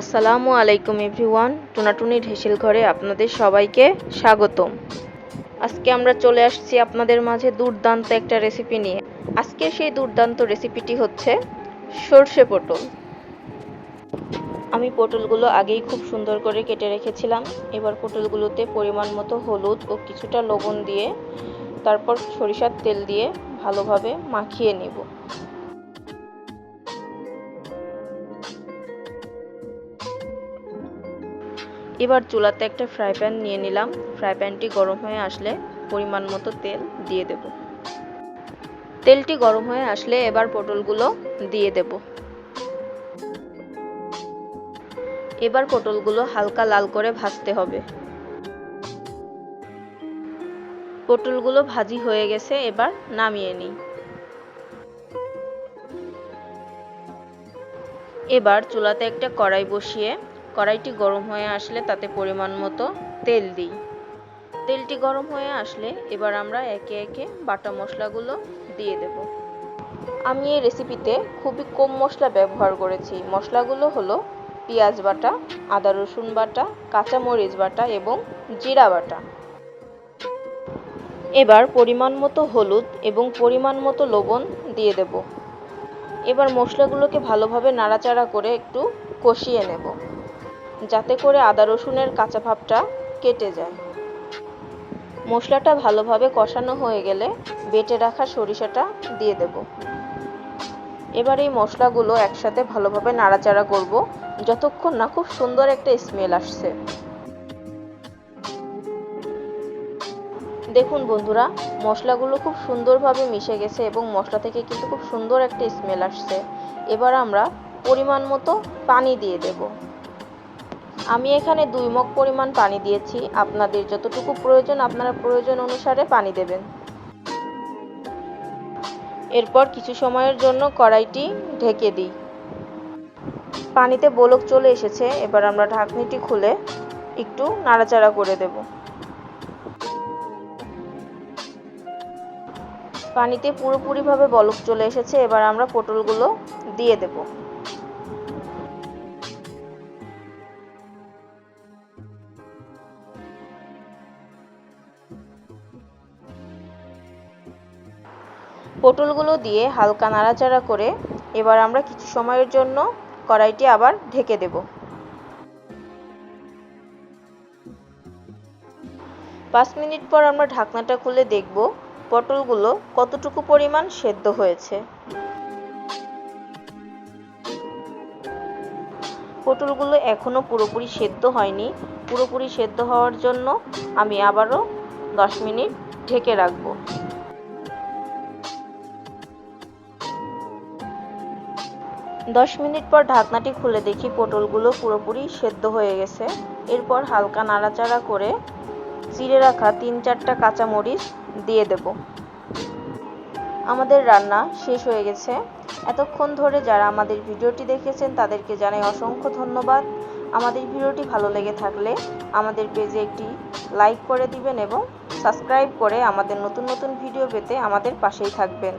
আসসালামু আলাইকুম এভরিওয়ান টুনাটুনির হেসেল ঘরে আপনাদের সবাইকে স্বাগতম। আজকে আমরা চলে আসছি আপনাদের মাঝে দুর্দান্ত একটা রেসিপি নিয়ে। আজকে সেই দুর্দান্ত রেসিপিটি হচ্ছে সর্ষে পটল। আমি পটলগুলো আগেই খুব সুন্দর করে কেটে রেখেছিলাম। এবার পটলগুলোতে পরিমাণ মতো হলুদ ও কিছুটা লবণ দিয়ে তারপর সরিষার তেল দিয়ে ভালোভাবে মাখিয়ে নিব। এবার চুলাতে একটা ফ্রাই প্যান নিয়ে নিলাম। ফ্রাই প্যানটি গরম হয়ে আসলে পরিমাণ মতো তেল দিয়ে দেব। তেলটি গরম হয়ে আসলে এবার পটলগুলো দিয়ে দেব। এবার পটলগুলো হালকা লাল করে ভাজতে হবে। পটলগুলো ভাজি হয়ে গেছে, এবার নামিয়ে নিই। এবার চুলাতে একটা কড়াই বসিয়ে কড়াইটি গরম হয়ে আসলে তাতে পরিমাণ মতো তেল দিই। তেলটি গরম হয়ে আসলে এবার আমরা একে একে বাটা মশলাগুলো দিয়ে দেব। আমি এই রেসিপিতে খুবই কম মশলা ব্যবহার করেছি। মশলাগুলো হলো পেঁয়াজ বাটা, আদা রসুন বাটা, কাঁচামরিচ বাটা এবং জিরা বাটা। এবার পরিমাণ মতো হলুদ এবং পরিমাণ মতো লবণ দিয়ে দেব। এবার মশলাগুলোকে ভালোভাবে নাড়াচাড়া করে একটু কষিয়ে নেব। যাতে করে আদা রসুনের কাঁচা ভাবটা কেটে যায়। মশলাটা ভালোভাবে কষানো হয়ে গেলে বেটে রাখা সরিষাটা দিয়ে দেব। এবার এই মশলাগুলো একসাথে ভালোভাবে নাড়াচাড়া করব, যতক্ষণ না খুব সুন্দর একটা স্মেল আসছে। দেখুন বন্ধুরা, মশলাগুলো খুব সুন্দরভাবে মিশে গেছে এবং মশলা থেকে কিন্তু খুব সুন্দর একটা স্মেল আসছে। এবার আমরা পরিমাণ মতো পানি দিয়ে দেব। আমি এখানে দুই মগ পরিমাণ পানি দিয়েছি। আপনাদের যতটুকু প্রয়োজন, আপনারা প্রয়োজন অনুসারে পানি দেবেন। এরপর কিছু সময়ের জন্য কড়াইটি ঢেকে দিই। পানিতে বলক চলে এসেছে। এবার আমরা ঢাকনিটি খুলে একটু নাড়াচাড়া করে দেব। পানিতে পুরোপুরিভাবে বলক চলে এসেছে। এবার আমরা পটলগুলো দিয়ে দেবো। পটলগুলো দিয়ে হালকা নাড়াচাড়া করে এবার আমরা কিছু সময়ের জন্য কড়াইটি আবার ঢেকে দেব। পাঁচ মিনিট পর আমরা ঢাকনাটা খুলে দেখব পটলগুলো কতটুকু পরিমাণ সেদ্ধ হয়েছে। পটলগুলো এখনও পুরোপুরি সেদ্ধ হয়নি। পুরোপুরি সেদ্ধ হওয়ার জন্য আমি আবারও দশ মিনিট ঢেকে রাখব। দশ মিনিট পর ঢাকনাটি খুলে দেখি পটলগুলো পুরোপুরি সেদ্ধ হয়ে গেছে। এরপর হালকা নাড়াচাড়া করে চিড়ে রাখা তিন চারটা কাঁচামরিচ দিয়ে দেব। আমাদের রান্না শেষ হয়ে গেছে। এতক্ষণ ধরে যারা আমাদের ভিডিওটি দেখেছেন, তাদেরকে জানাই অসংখ্য ধন্যবাদ। আমাদের ভিডিওটি ভালো লেগে থাকলে আমাদের পেজে একটি লাইক করে দিবেন এবং সাবস্ক্রাইব করে আমাদের নতুন নতুন ভিডিও পেতে আমাদের পাশেই থাকবেন।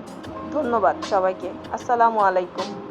ধন্যবাদ সবাইকে। আসসালামু আলাইকুম।